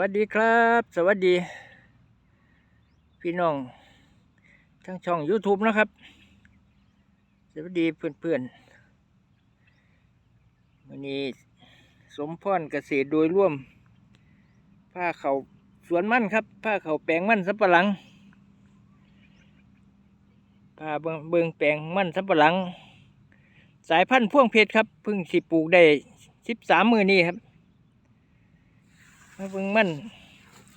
วัสดีครับ สวัสดี พี่น้องทั้งช่อง YouTube นะครับ สวัสดีเพื่อนๆวันนี้สมพรเกษตรโดยร่วมผ้าเขาสวนมั่นครับผ้าเขาแปลงมั่นสับปะหลังผ้าเบิงเบิงแปลงมั่นสับปะหลัง สายพันธุ์พ่วงเพชรครับเพิ่งสิปลูกได้สิบสามมือนี้ครับ มาเบิ่งมัน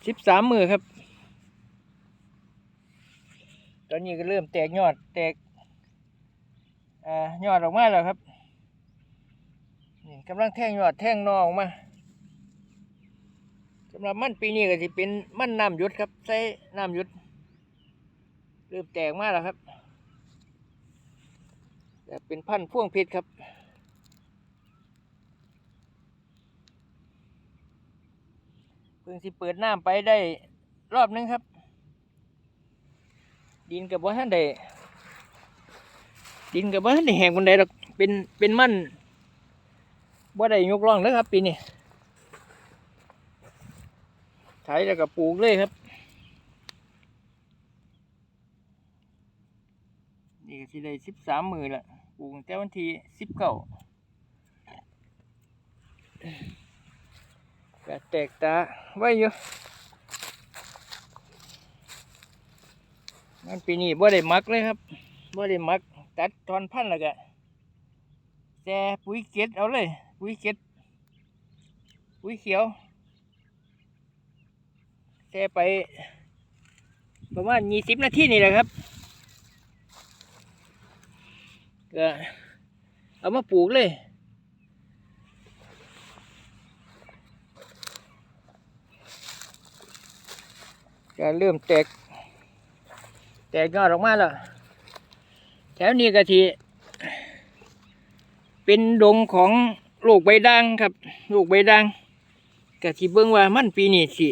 สิบสามมือครับ ตอนนี้ก็เริ่มแตกยอดแตกอ่ายอดออกมาแล้วครับนี่กำลังแท่งยอดแท่งนอออกมาสำหรับมันปีนี้ก็จะเป็นมันน้ำยุดครับใส่น้ำยุดเริ่มแตกมาแล้วครับแต่เป็นพันธุ์พ่วงเพชรครับ พิ่งสิเปิดน้ำไปได้รอบนึงครับ ดินกับว่าท่านใดดินกับว่าท่านใดแห้งคนใดหรอกเป็นเป็นมันว่าได้ยกร่องเลยครับ ปีนี้ไถแล้วก็ปลูกเลยครับ นี่ก็สิได้สิบสามมือละปลูกแต่วันที่สิบเก้า ก็แตกตาไว้อยู่มันปีนี้บ่ได้มักเลยครับบ่ได้มัก ตัดทอนพันธุ์แล้วก็แต่ปุ๋ยเก็ดเอาเลย ปุ๋ยเก็ดปุ๋ยเขียวแต่ไปประมาณยี่สิบนาทีนี่แหละครับก็เอามาปลูกเลย ก็เริ่มแตก แตกยอดออกมาแล้ว แถวนี้ก็ทีเป็นดงของลูกใบด่างครับ ลูกใบด่างก็ทีเบิ่งว่ามันปีนี้สิ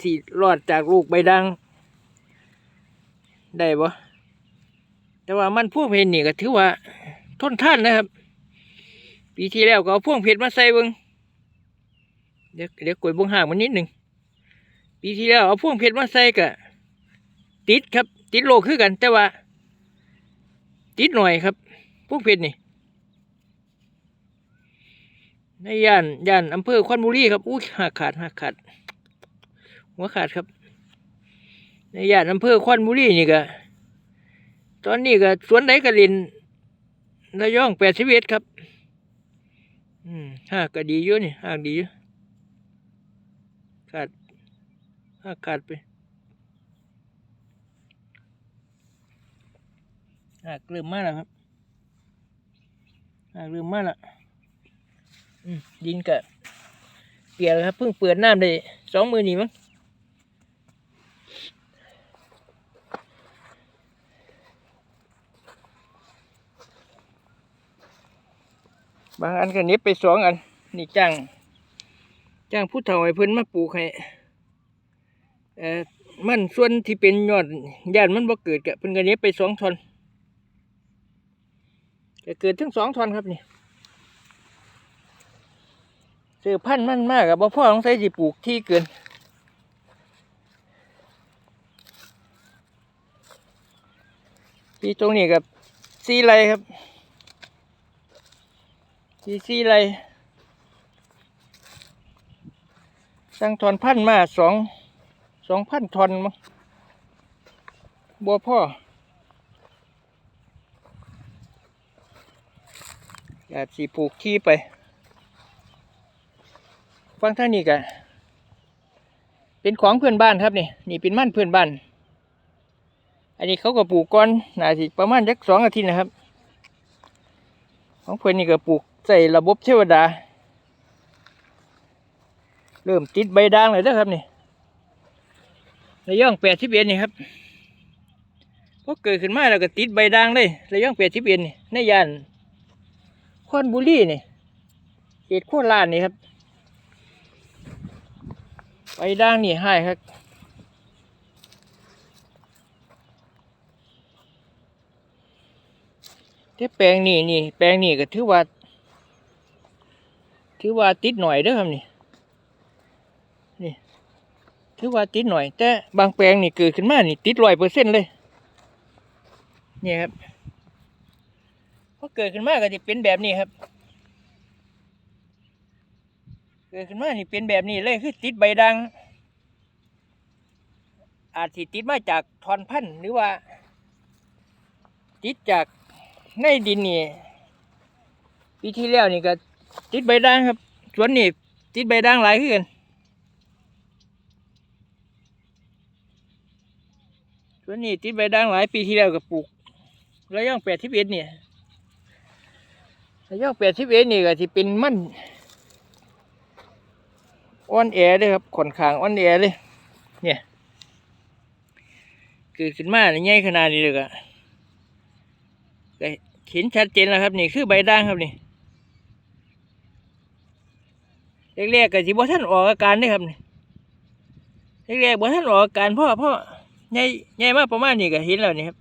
สิรอดจากลูกใบด่างได้บ่แต่ว่ามันพวกเพชรนี่ก็ถือว่าทนท่านนะครับ ปีที่แล้วก็เอาพวงเพชรมาใส่เบิ่งเดี๋ยวเดี๋ยวกดบงห่างมันนิดหนึ่ง ปีที่แล้วเอาพ่วงเพชรมาใส่กะติดครับ ติดโลคือกัน แต่ว่า ติดหน่อยครับพ่วงเพชรนี่ในย่านย่านอำเภอควันบุรีครับอุ้หักขาดหักขาดหัวขาดครับ ในย่านอำเภอควันบุรีนี่ก็ตอนนี้ก็สวนไหนก็ลินระยองแปดสิบเอ็ดครับ อืมหักก็ดีอยู่นี่หักดีอยู่ขาด อากาศไปอากเริ่มมาแล้วครับอากเริ่มมาแล้วอืมดินกะเปียกแล้วครับเพิ่งเปิดน้ำได้สองมือนี่มั้งบางอันก็เน็บไปสองอัน นี่จ้าง จ้างผู้เฒ่าให้เพิ่นมาปลูกให้ เอ่อมันส่วนที่เป็นยอดย่านมันบ่เกิดกะเพิ่นก็เนี้ยไปสองทอนจะเกิดถึงสองทอนครับนี่ซื้อพันธุ์มันมากกับบ่พ่อต้องใส่สิปลูกที่เกินที่ตรงนี้กับซีไรครับที่ซีไรสั่งทอนพันธุ์มาสอง สองพันทอนมั้งบัวพ่ออยากสีผูกขี้ไป ฟังท่างนี้กันเป็นของเพื่อนบ้านครับนี่นี่เป็นมั่นเพื่อนบ้าน อันนี้เขาก็ปลูกก้อนน่าสิประมาณสักสองอาทิตย์นะครับ ของเพื่อนนี่ก็ปลูกใส่ระบบเทวดา เริ่มติดใบด่างเลยนะครับนี่ ระยองแปดสิบเอ็ดนี่ครับพอเกิดขึ้นมาแล้วก็ติดใบด่างเลยระยองแปดสิบเอ็ดนี่ในย่านคอนบุรีนี่เขตโคราชนี่ครับใบด่างนี่ให้ครับแต่แปลงนี่นี่แปลงนี่ก็ถือว่า ถือว่าติดหน่อยเด้อครับนี่นี่ ถือว่าติดหน่อย แต่บางแปลงนี่เกิดขึ้นมานี่ติดร้อยเปอร์เซ็นต์เลยนี่ครับพอเกิดขึ้นมาก็จะเป็นแบบนี้ครับ เกิดขึ้นมานี่เป็นแบบนี้เลยคือติดใบดัง อาจสิติดมาจากทอนพันธุ์หรือว่า ติดจากในดินนี่ปีที่แล้วนี่ก็ติดใบด่างครับสวนนี่ติดใบด่างหลายขึ้น กัวนี่ติดใบด่างหลายปีที่แล้วก็ปลูกระยองแปดสิบเอ็ดเนี่ยระยองแปดสิบเอ็ดนี่ก็ที่เป็นมันอ่อนแอเลยครับขนขางอ่อนแอเลย เนี่ยเกิดขึ้นมาใหญ่ขนาดนี้เลยก็เห็นชัดเจนแล้วครับนี่คือใบด่างครับนี่แรกๆก็สิบ่ท่านออกอาการเด้ครับนี่แรกๆบ่ท่านออกอาการพราะเพราะ ใหญ่ใหญ่มากประมาณนี้ก็เห็นแล้วนี่ครับ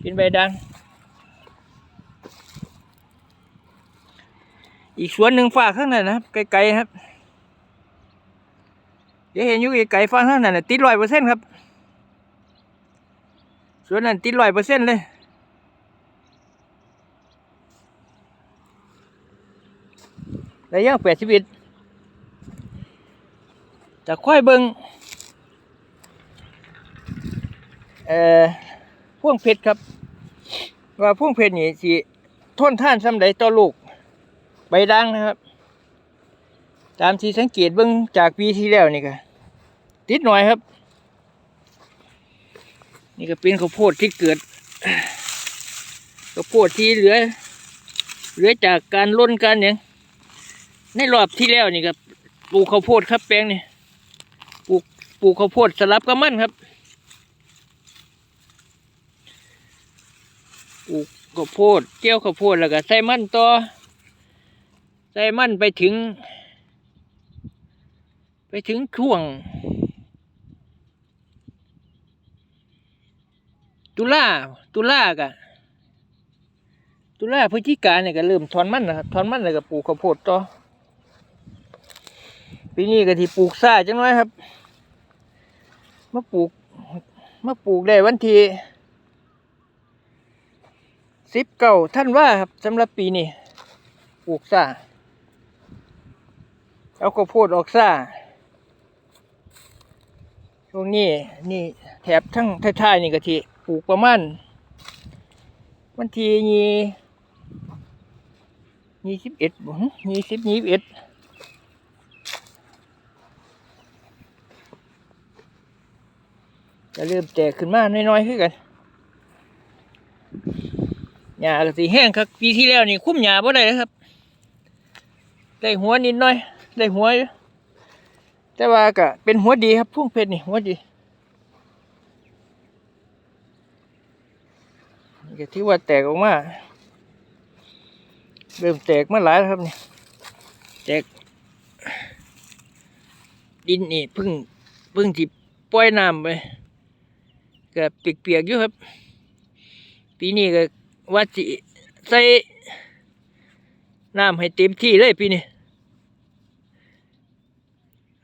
เป็นใบด่างอีกสวนหนึ่งฝากข้างนั้นนะครับไกลๆครับเดี๋ยวเห็นอยู่ไกลๆฟังข้างนั้นติดร้อยเปอร์เซ็นต์ครับสวนนั้นติดร้อยเปอร์เซ็นต์เลยระยะแปดสิบเอ็ดจะค่อยเบิง เอ่อพ่วงเพชรครับ ว่าพ่วงเพชรนี่สิทนท่านสำใดต่อลูกใบด่างนะครับ ตามที่สังเกตเบิ่งจากปีที่แล้วนี่ก็ติดหน่อยครับ นี่ก็เป็นข้าวโพดที่เกิดข้าวโพดที่เหลือ เหลือจากการล้นการอย่างในรอบที่แล้วนี่ครับปลูกข้าวโพดครับแปลงนี่ปลูกปลูกข้าวโพดสลับกับมันครับ ปลูกข้าวโพดเกี่ยวข้าวโพดแล้วก็ใส่มันต่อใส่มันไปถึง ไปถึงช่วง ตุลาตุลากะตุลาพฤศจิกาเนี่ยก็เริ่มถอนมันนะครับถอนมันแล้วก็ปลูกข้าวโพดต่อปีนี้ก็ที่ปลูกซ่าจังน้อยครับมาปลูกมาปลูกได้วันที่ สิบเก้าท่านว่าครับสำหรับปีนี้ปลูกซ่าเอาข้าวโพดออกซ่าช่วงนี้นี่แถบทั้งท้ายๆนี่ก็ที่ปลูกประมาณวันที่ยี่ยี่สิบเอ็ดบ่ฮะยี่สิบยี่สิบเอ็ดจะเริ่มแตกขึ้นมาน้อยๆขึ้นกัน หญ้าก็สีแห้งครับปีที่แล้วนี่คุ้มหญ้าบ่ได้ครับ ได้หัวนิดหน่อย ได้หัวแต่ว่าก็เป็นหัวดีครับพุ่งเพชรนี่หัวดีก็ที่ว่าแตกออกมาเริ่มแตกมาหลายแล้วครับนี่แตกดินนี่พึ่งพึ่งที่ปล่อยน้ำไปก็เปียกๆอยู่ครับ ปีนี้ก็ ว่าสิใส่น้ำให้เต็มที่เลยปีนี้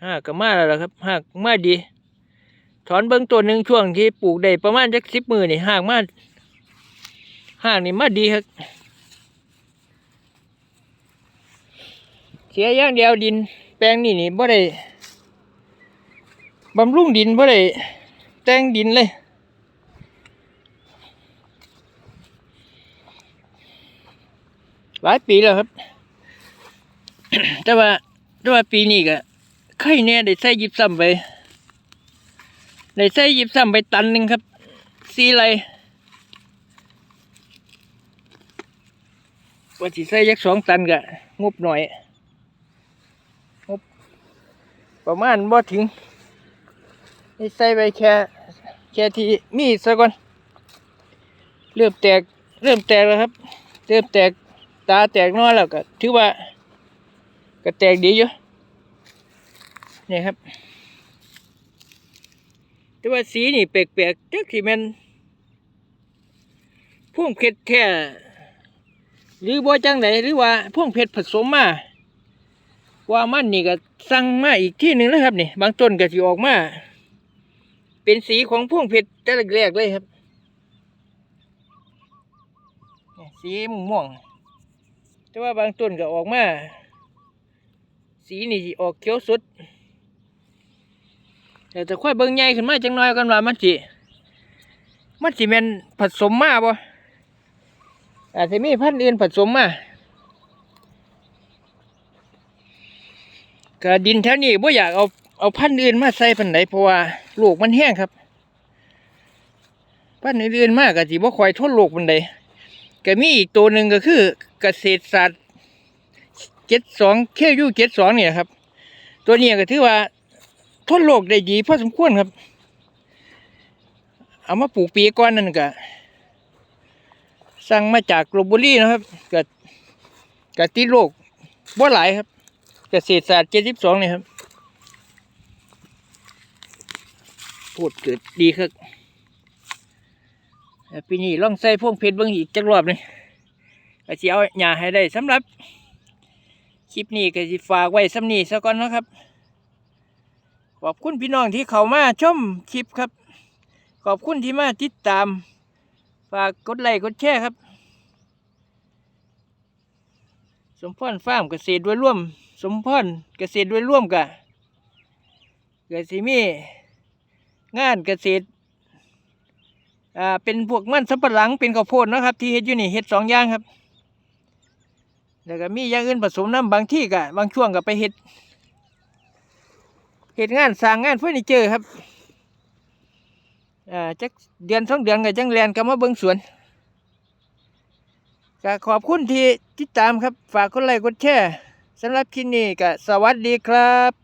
หาก็มาแล้วล่ะครับหากมาดี ถอนเบิ้งตัวหนึ่งช่วงที่ปลูกได้ประมาณจักสิบมือนี่หากมาหากนี่มาดีครับเสียอย่างเดียวดิน แปลงนี่นี่บ่ได้บำรุงดินบ่ได้แต่งดินเลย หลายปีแล้วครับ แต่ว่าแต่ว่าปีนี้ก็ไข่เนี่ยได้ใส่ยิบซ้ำไปได้ใส่ยิบซ้ำไปตันหนึ่งครับสี่ไรว่าสิใส่ยักสองตันก็งบหน่อยงบประมาณบ่ถึงได้ใส่ไปแค่แค่ที่มีซะก่อน เริ่มแตก เริ่มแตกแล้วครับ เริ่มแตก ตาแตกน้อยแล้วก็ถือว่าก็แตกดีอยู่นี่ครับ แต่ว่าสีนี่แปลกๆจักที่มันพ่วงเพชรแท้หรือบ่จังไหนหรือว่าพ่วงเพชรผสมมาว่ามันนี่ก็สั่งมาอีกที่หนึ่งแล้วครับนี่ บางต้นก็สิออกมา เป็นสีของพวงเพชรแต่แรกๆเลยครับ สีม่วง แต่ว่าบางต้นก็ออกมา สีนี่ออกเขียวสุดแต่จะค่อยเบิ่งใหญ่ขึ้นมาจังน้อยกันว่ามันสิมันสิแม่นผสมมาบ่อาจจะมีพันธุ์อื่นผสมมาก็ดินแถวนี้บ่อยากเอาเอาพันธุ์อื่นมาใส่พันไหนเพราะว่าลูกมันแห้งครับ พันธุ์อื่นมากก็สิบ่ค่อยทนโลกปานใดก็มีอีกตัวหนึ่งก็คือ เกษตรศาสตร์เจ็ดสองเคยูเจ็ดสองเนี่ยครับ ตัวนี้ก็ถือว่าทนโลกได้ดีพอสมควรครับ เอามาปลูกปีก่อนนั่นก็สั่งมาจากกลบุรีนะครับก็ก็ติดโรคบ่หลายครับเกษตรศาสตร์เจ็ดสิบสองเนี่ยครับพูดเกิดดีครับปีนี้ลองใส่พวงเพชรเบิ่งอีกจักรอบหนึง ก็สิเอาหญ้าให้ได้สำหรับ คลิปนี้ก็สิฝากไว้สำนีซะก่อนนะครับ ขอบคุณพี่น้องที่เข้ามาชมคลิปครับ ขอบคุณที่มาติดตาม ฝากกดไลค์กดแชร์ครับ สมพรฟาร์มเกษตรด้วยร่วม สมพรเกษตรด้วยร่วมกะเกิดสิมีงานเกษตรอ่าเป็นพวกมันสำปะหลังเป็นข้าวโพดนะครับ ที่เฮ็ดอยู่นี่เฮ็ดสองอย่างครับ แล้วก็มีอย่างอื่นผสมน้ำบางที่ก็บางช่วงก็ไปเห็ดเห็ดงานสร้างงานเฟอร์นิเจอร์ครับอ่าจักเดือนสองเดือนก็จังแลนกลับมาเบิ้งสวนก็ขอบคุณที่ติดตามครับ ฝากกดไลค์กดแชร์สำหรับคลิปนี้ก็สวัสดีครับ